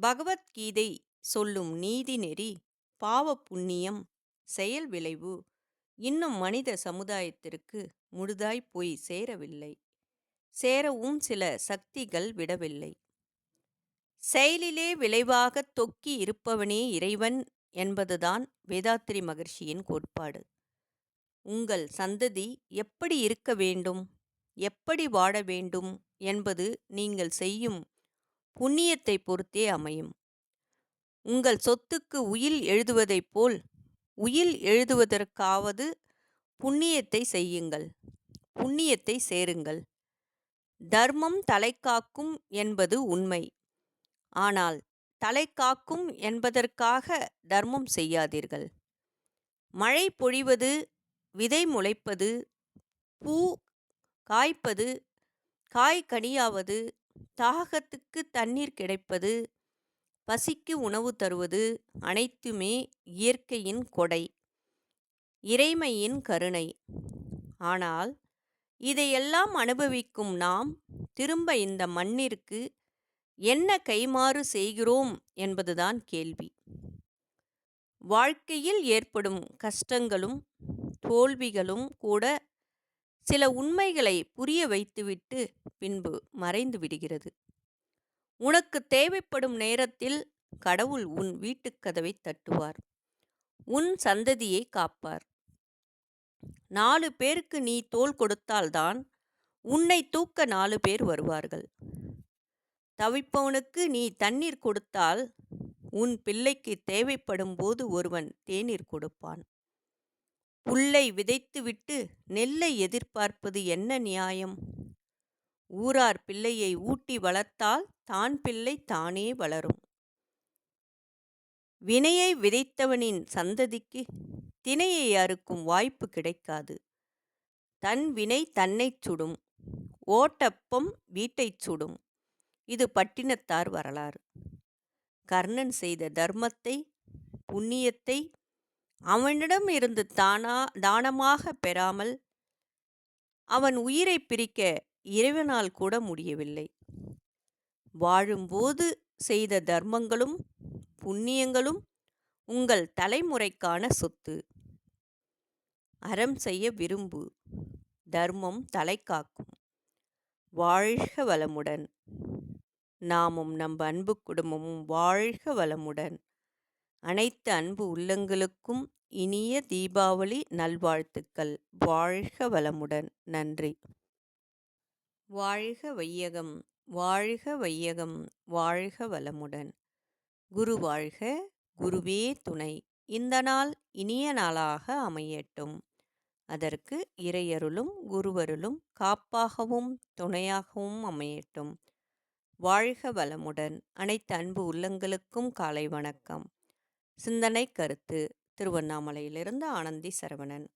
பகவத்கீதை சொல்லும் நீதிநெறி பாவ புண்ணியம் செயல் விளைவு இன்னும் மனித சமுதாயத்திற்கு முழுதாய் போய் சேரவில்லை. சேரவும் சில சக்திகள் விடவில்லை. செயலிலே விளைவாகத் தொக்கி இருப்பவனே இறைவன் என்பதுதான் வேதாத்திரி மகர்ஷியின் கோட்பாடு. உங்கள் சந்ததி எப்படி இருக்க வேண்டும்? எப்படி வாழ வேண்டும்? என்பது நீங்கள் செய்யும் புண்ணியத்தை பொறுத்தே அமையும். உங்கள் சொத்துக்கு உயில் எழுதுவதைப் போல் உயில் எழுதுவதற்காவது புண்ணியத்தை செய்யுங்கள். புண்ணியத்தை சேருங்கள். தர்மம் தலைக்காக்கும் என்பது உண்மை. ஆனால் தலைக்காக்கும் என்பதற்காக தர்மம் செய்யாதீர்கள். மழை பொழிவது விதை முளைப்பது பூ காய்ப்பது காய் கனியாவது தாகத்துக்கு தண்ணீர் கிடைப்பது பசிக்கு உணவு தருவது அனைத்துமே இயற்கையின் கொடை இறைமையின் கருணை. ஆனால் இதையெல்லாம் அனுபவிக்கும் நாம் திரும்ப இந்த மண்ணிற்கு என்ன கைமாறு செய்கிறோம் என்பதுதான் கேள்வி. வாழ்க்கையில் ஏற்படும் கஷ்டங்களும் தோல்விகளும் கூட சில உண்மைகளை புரிய வைத்துவிட்டு பின்பு மறைந்து விடுகிறது. உனக்கு தேவைப்படும் நேரத்தில் கடவுள் உன் வீட்டுக்கதவை தட்டுவார். உன் சந்ததியை காப்பார். நாலு பேருக்கு நீ தோள் கொடுத்தால்தான் உன்னை தூக்க நாலு பேர் வருவார்கள். தவிப்பவனுக்கு நீ தண்ணீர் கொடுத்தால் உன் பிள்ளைக்கு தேவைப்படும் போது ஒருவன் தேநீர் கொடுப்பான். புல்லை விதைத்துவிட்டு நெல்லை எதிர்பார்ப்பது என்ன நியாயம்? ஊரார் பிள்ளையை ஊட்டி வளர்த்தால் தான் பிள்ளை தானே வளரும். வினையை விதைத்தவனின் சந்ததிக்கு தினையை அறுக்கும் வாய்ப்பு கிடைக்காது. தன் வினை தன்னைச் சுடும் ஓட்டப்பம் வீட்டைச் சுடும். இது பட்டினத்தார் வரலாறு. கர்ணன் செய்த தர்மத்தை புண்ணியத்தை அவனிடம் இருந்து தானா தானமாக பெறாமல் அவன் உயிரை பிரிக்க இறைவனால் கூட முடியவில்லை. வாழும்போது செய்த தர்மங்களும் புண்ணியங்களும் உங்கள் தலைமுறைக்கான சொத்து. அறம் செய்ய விரும்பு தர்மம் தலை காக்கும் வாழ்க வளமுடன். நாமும் நம் அன்பு குடும்பமும் வாழ்க வளமுடன். அனைத்து அன்பு உள்ளங்களுக்கும் இனிய தீபாவளி நல்வாழ்த்துக்கள். வாழ்க வளமுடன். நன்றி. வாழ்க வையகம். வாழ்க வையகம். வாழ்க வளமுடன். குரு வாழ்க குருவே துணை. இந்த நாள் இனிய நாளாக அமையட்டும். அதற்கு இறையருளும் குருவருளும் காப்பாகவும் துணையாகவும் அமையட்டும். வாழ்க வளமுடன். அனைத்து அன்பு உள்ளங்களுக்கும் காலை வணக்கம். சிந்தனை கருத்து திருவண்ணாமலையிலிருந்து ஆனந்தி சரவணன்.